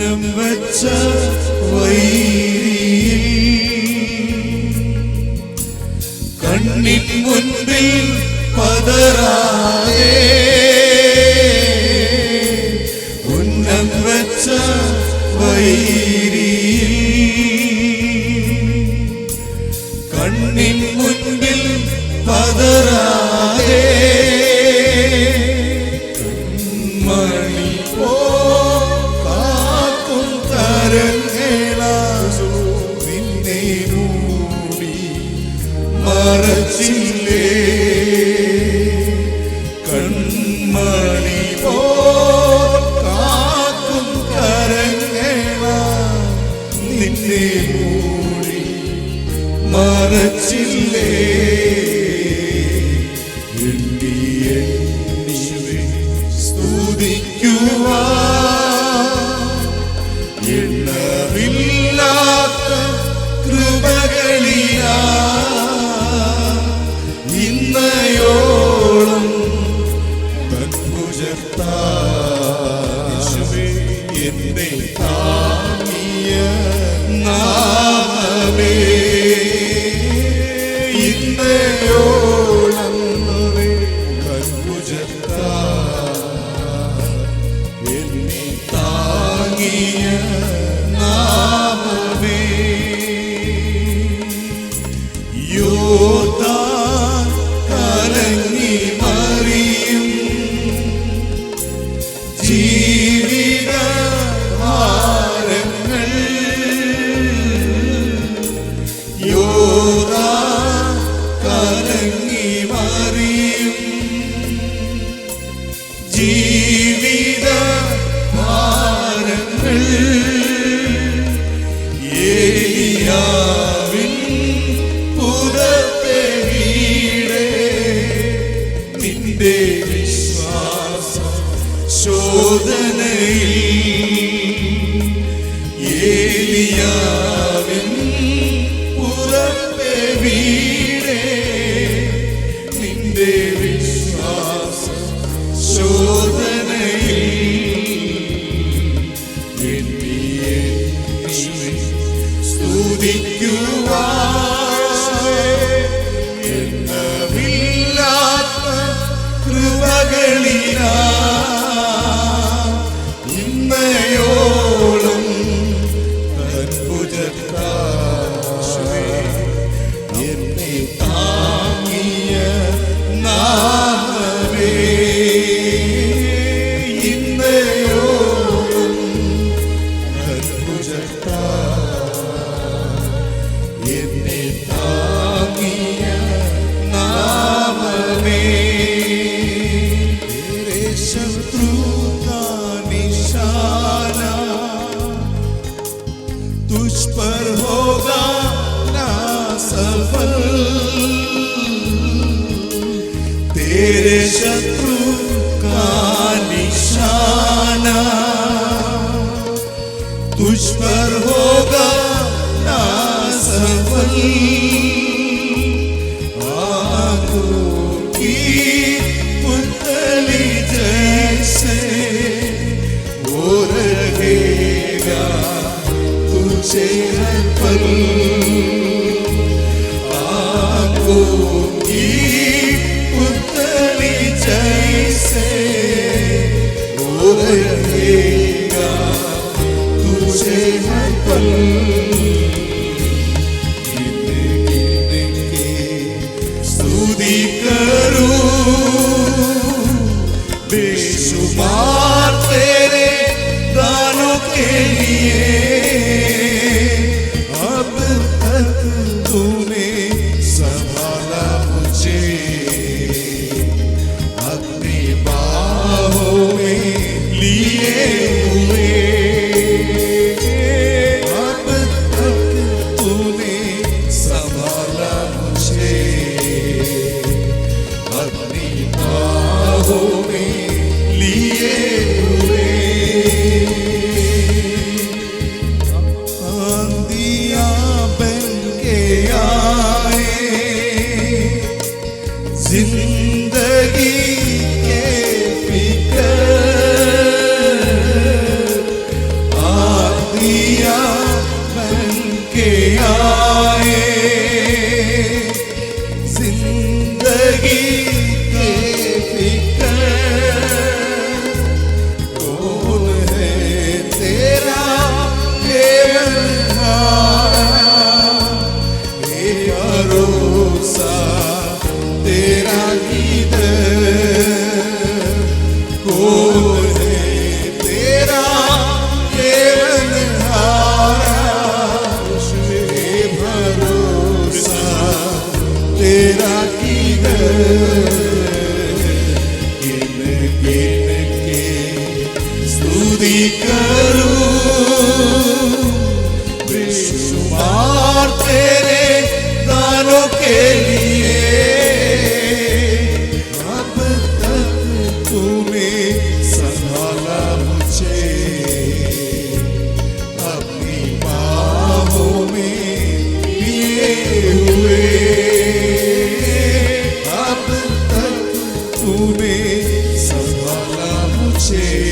ചിഹ്നം വച്ച വൈരിയിൽ കണ്ണിൻ മുൻപിൽ പതറാ മറച്ചില്ലേ? കൺമണി പോ കാക്കും കരങ്ങേള. നിന്നെ മൂടി മറച്ചില്ലേ? എണ്ണി എണ്ണി സ്തുതിക്കുവാ. എണ്ണവില്ലാത്ത കൃപകളിയാ 没有 ശോധന तुझ पर होगा ना सफल। तेरे शत्रु स्तुति करूँ तेरे के लिए। अब तक तूने संभाला मुझे, अपनी बाहों में लिए हुए। अब तक तूने संभाला मुझे।